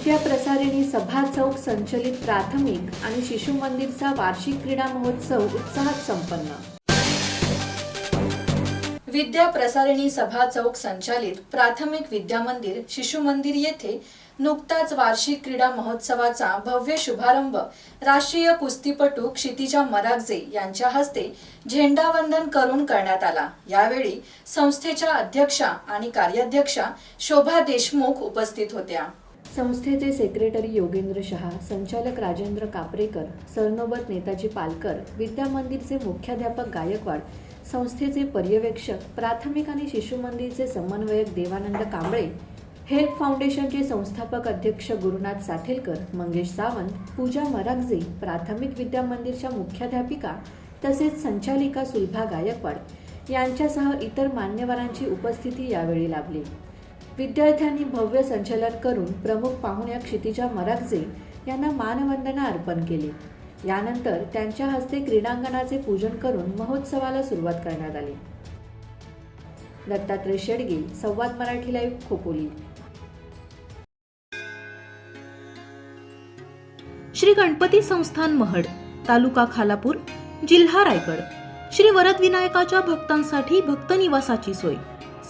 विद्या प्रसारिणी सभा चौक संचलित प्राथमिक आणि शिशु मंदिरचा वार्षिक क्रीडा महोत्सव उत्साहात संपन्न. विद्या प्रसारिणी सभा चौक संचालित प्राथमिक विद्या मंदिर शिशु मंदिर येथे नुकताच वार्षिक क्रीडा महोत्सवाचा भव्य शुभारंभ राष्ट्रीय कुस्तीपटू क्षितिजा मरागजे यांच्या हस्ते झेंडावंदन करून करण्यात आला. यावेळी संस्थेच्या अध्यक्षा आणि कार्याध्यक्षा शोभा देशमुख उपस्थित होत्या. संस्थेचे सेक्रेटरी योगेंद्र शहा संचालक राजेंद्र कापरेकर सरनोबत नेताजी पालकर विद्या मंदिरचे मुख्याध्यापक गायकवाड संस्थेचे पर्यवेक्षक प्राथमिक आणि शिशु मंदिरचे समन्वयक देवानंद कांबळे हेल्प फाउंडेशनचे संस्थापक अध्यक्ष गुरुनाथ साथेलकर मंगेश सावंत पूजा मरागजे प्राथमिक विद्या मंदिरच्या मुख्याध्यापिका तसेच संचालिका सुलभा गायकवाड यांच्यासह इतर मान्यवरांची उपस्थिती यावेळी लाभली. विद्यार्थ्यांनी भव्य संचलन करून प्रमुख पाहुण्या क्षितिजा मरागजे यांना मानवंदना अर्पण केली. यानंतर त्यांच्या हस्ते क्रीडांगणाचे पूजन करून महोत्सवाला सुरुवात करण्यात आली. दत्तात्रय शेडगे संवाद मराठी लाईव्ह खोपोली. श्री गणपती संस्थान महड तालुका खालापूर जिल्हा रायगड. श्री वरदविनायकाच्या भक्तांसाठी भक्त निवासाची सोय.